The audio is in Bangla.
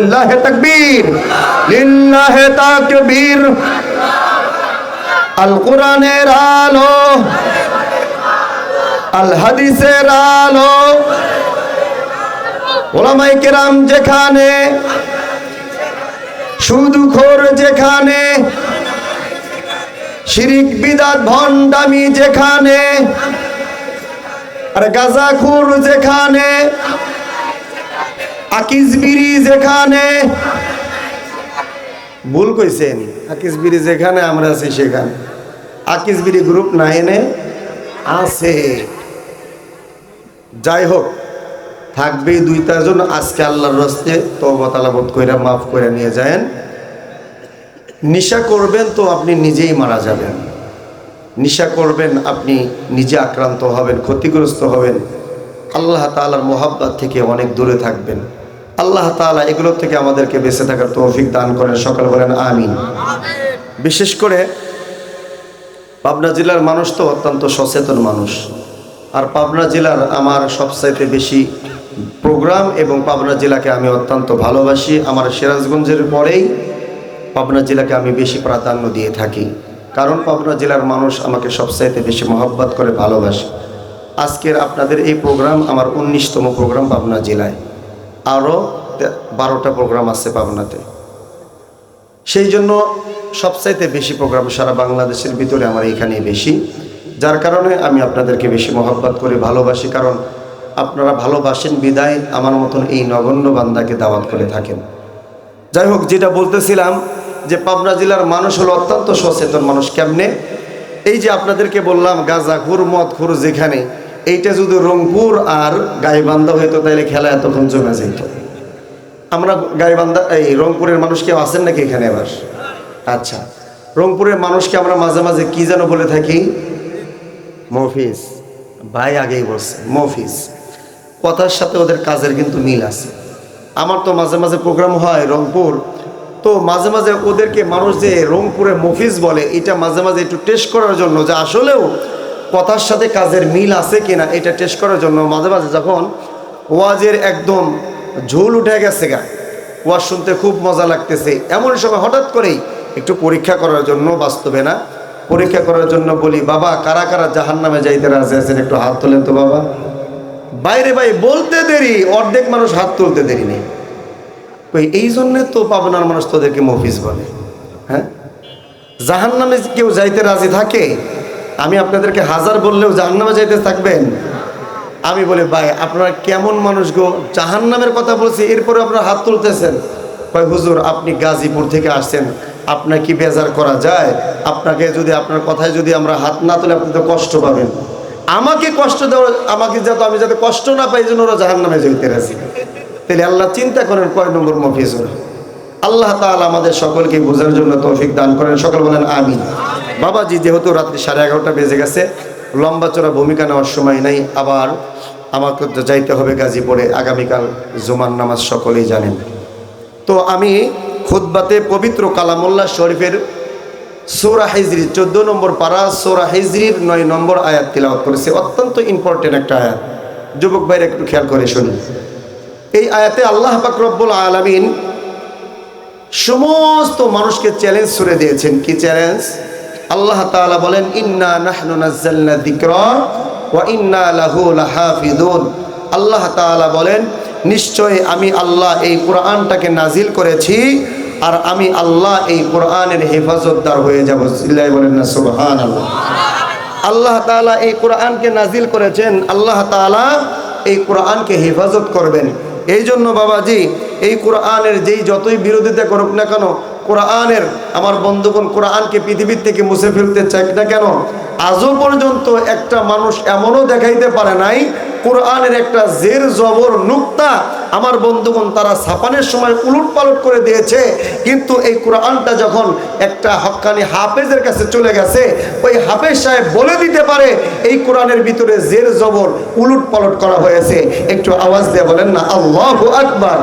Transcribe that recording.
লিল্লাহে তাকবীর লিল্লাহে তাকবীর। আল কোরআনের আলো আল হাদিসের আলো। ওলামাই কেরাম যেখানে শুধু খোর যেখানে, শিরিক, বিদাত, ভণ্ডামি যেখানে, আর গাজাখুর যেখানে আকিসবিরি যেখানে। ভুল কইছেন আকিসবিরি যেখানে আমরা আছি সেখানে। আকিসবিরি গ্রুপ নাইনে আছে। যাই হোক থাকবে দুই চারজন আজকে আল্লাহর রস্তে তওবা তালাবত কইরা মাফ করে নিয়ে যায়েন। নিশা করবেন তো আপনি নিজেই মারা যাবেন। নিশা করবেন, আপনি নিজে আক্রান্ত হবেন, ক্ষতিগ্রস্ত হবেন। আল্লাহ তাআলার মোহাব্বত থেকে অনেক দূরে থাকবেন। আল্লাহ তাআলা এগুলোর থেকে আমাদেরকে বেঁচে থাকার তৌফিক দান করেন। সকাল বলেন আমিন। বিশেষ করে পাবনা জেলার মানুষ তো অত্যন্ত সচেতন মানুষ। আর পাবনা জেলার আমার সবচাইতে বেশি প্রোগ্রাম এবং পাবনা জেলাকে আমি অত্যন্ত ভালোবাসি। আমার সিরাজগঞ্জের পরেই পাবনা জেলাকে আমি বেশি প্রাধান্য দিয়ে থাকি। কারণ পাবনা জেলার মানুষ আমাকে সবচাইতে বেশি মহব্বত করে ভালোবাসে। আজকের আপনাদের এই প্রোগ্রাম আমার উনিশতম প্রোগ্রাম পাবনা জেলায়। আরও বারোটা প্রোগ্রাম আছে পাবনাতে। সেই জন্য সবচাইতে বেশি প্রোগ্রাম সারা বাংলাদেশের ভিতরে আমার এখানে বেশি। যার কারণে আমি আপনাদেরকে বেশি মহব্বত করে ভালোবাসি, কারণ আপনারা ভালোবাসেন, বিদায় আমার মতন এই নগণ্য বান্দাকে দাওয়াত করে থাকেন। যাই হোক, যেটা বলতেছিলাম যে পাবনা জেলার মানুষ হলো অত্যন্ত সচেতন মানুষ কেমনে? এই যে আপনাদেরকে বললাম, গাজা খুর মদ খুর যেখানে এইটা যদি রংপুর আর গাইবান্ধা হইতো তাহলে খেলা এতক্ষণ জমে যেত আমরা গাইবান্ধা, এই রংপুরের মানুষ কেউ আছেন নাকি এখানে আবার? আচ্ছা রংপুরের মানুষকে আমরা মাঝে মাঝে কি যেন বলে থাকি? মফিস ভাই আগেই বলছে মফিস কথার সাথে ওদের কাজের কিন্তু মিল আছে। আমার তো মাঝে মাঝে প্রোগ্রাম হয় রংপুর, তো মাঝে মাঝে ওদেরকে মানুষ যে রংপুরে মফিজ বলে, এটা মাঝে মাঝে একটু টেস্ট করার জন্য যে আসলেও কথার সাথে কাজের মিল আছে কিনা এটা টেস্ট করার জন্য মাঝে মাঝে যখন ওয়াজের একদম ঝোল উঠে গেছে গা, ওয়াজ শুনতে খুব মজা লাগতেছে। এমন সময় হঠাৎ করেই একটু পরীক্ষা করার জন্য বাস্তবে না, পরীক্ষা করার জন্য বলি, বাবা, কারা কারা জাহান নামে যাইতে রাজি আছেন? একটু হাত তোলেন তো বাবা। বাইরে ভাই, বলতে দেরি, অর্ধেক মানুষ হাত তুলতে দেরি নেই। ওই এই জন্যে তো পাবনার মানুষ তোদেরকে মফিজ বলে হ্যাঁ? জাহান নামে কেউ যাইতে রাজি থাকে? আমি আপনাদেরকে হাজার বললেও জাহান নামে যাইতে থাকবেন। আমি বলি, ভাই, আপনারা কেমন মানুষ গো? জাহান নামের কথা বলছি এরপরে আপনারা হাত তুলতেছেন। ভাই হুজুর, আপনি গাজীপুর থেকে আসছেন। আপনার কি বেজার করা যায়। আপনাকে যদি, আপনার কথায় যদি আমরা হাত না তুলে, আপনি তো কষ্ট পাবেন। আমাকে কষ্ট দেওয়া আমাকে যাতে, আমি যাতে কষ্ট না পাই জন্য ওরা জাহান নামে যাইতে রাজি। তাহলে আল্লাহ চিন্তা করেন কয় নম্বর মফিজ ওরা। আল্লাহ তাআলা আমাদের সকলকে বোঝার জন্য তৌফিক দান করেন। সকল বলেন আমিন। বাবাজি, যেহেতু রাত্রি সাড়ে এগারোটা বেজে গেছে, লম্বা চড়া ভূমিকা নেওয়ার সময় নাই, আবার আমাকে তো যাইতে হবে গাজীপুরে। আগামীকাল জুমার নামাজ সকলেই জানেন। তো আমি খুদ্বাতে পবিত্র কালামুল্লাহ শরীফের সোরা হিজরি, চোদ্দ নম্বর পাড়া সোরা হিজরির নয় নম্বর আয়াত তিলাওয়াত করেছে। অত্যন্ত ইম্পর্টেন্ট একটা আয়াত। যুবক ভাইরা একটু খেয়াল করে শুনুন। এই আয়াতে আল্লাহ পাক রব্বুল আলামিন সমস্ত মানুষকে চ্যালেঞ্জ ছুড়ে দিয়েছেন। কি চ্যালেঞ্জ আল্লাহ তাআলা বলেন, ইন্না নাহনু নাযালনা ওয়া ইন্না লাহু লাহাফিজুন আল্লাহ তাআলা বলেন নিশ্চয় আমি আল্লাহ এই কোরআনটাকে নাজিল করেছি আর আমি আল্লাহ এই কোরআনের হেফাজতদার হয়ে যাব। বলেন না, সুবহানাল্লাহ। আল্লাহ তাআলা এই কোরআনকে নাজিল করেছেন, আল্লাহ তাআলা এই কোরআনকে হেফাজত করবেন। এই জন্য বাবাজি, এই কোরআনের যেই যতই বিরোধিতা করুক না কেন, কোরআনের, আমার বন্ধুগণ কোরআনকে পৃথিবীর থেকে মুছে ফেলতে চাই না কেন? আজও পর্যন্ত একটা মানুষ এমনও দেখাইতে পারে নাই, কোরআনের একটা জের জবর নুক্তা আমার বন্ধুগণ তারা ছাপানের সময় উলট পালট করে দিয়েছে, কিন্তু এই কোরআনটা যখন একটা হকানি হাফেজের কাছে চলে গেছে, ওই হাফেজ সাহেব বলে দিতে পারে, এই কোরআনের ভিতরে জের জবর উলট পালট করা হয়েছে। একটু আওয়াজ দিয়ে বলেন না, আল্লাহ আকবার।